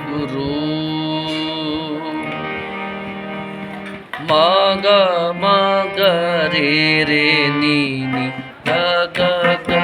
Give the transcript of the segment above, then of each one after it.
குரு மாக மாக ரே ரே நீ நீ க க ரே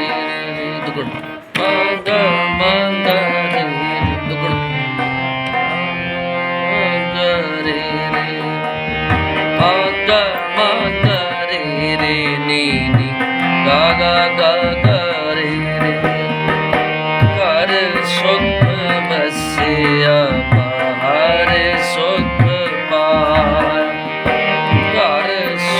ரே ரே துகுணம் மாக மாக ரே துகுணம் மாக ரே ரே மாக மாக ரே ரே நீ நீ க க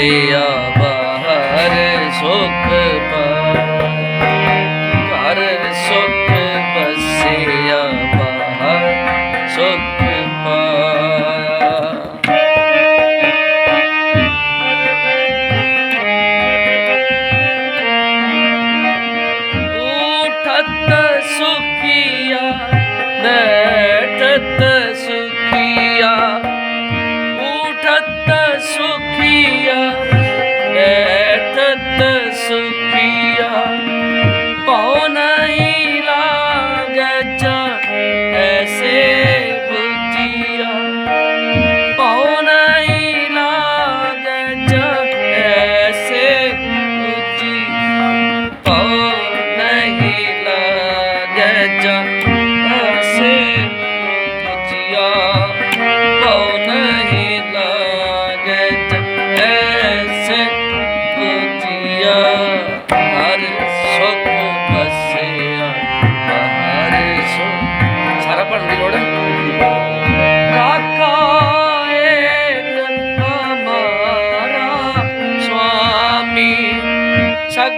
আসিয়া ਕੀਆ ਭਉ ਨਹੀਂ ਲਾਗੈ ਚਾ ਐਸੇ ਬੁਝੀਆ ਪਉ ਨਹੀਂ ਲਾਗੈ ਚਾ ਐਸੇ ਬੁਝੀਆ ਪਉ ਨਹੀਂ ਲਾਗੈ ਚਾ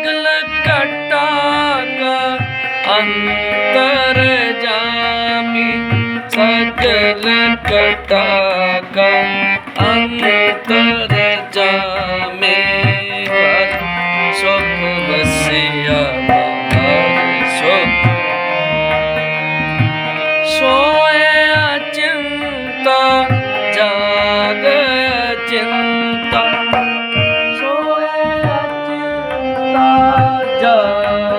ਅਗਲ ਕਟਾ ਕਾ ਅੰਤਰ ਜਾਮੀ ਸਗਲ ਕਟਾ ਕਾ ਅੰਤਰ 啊。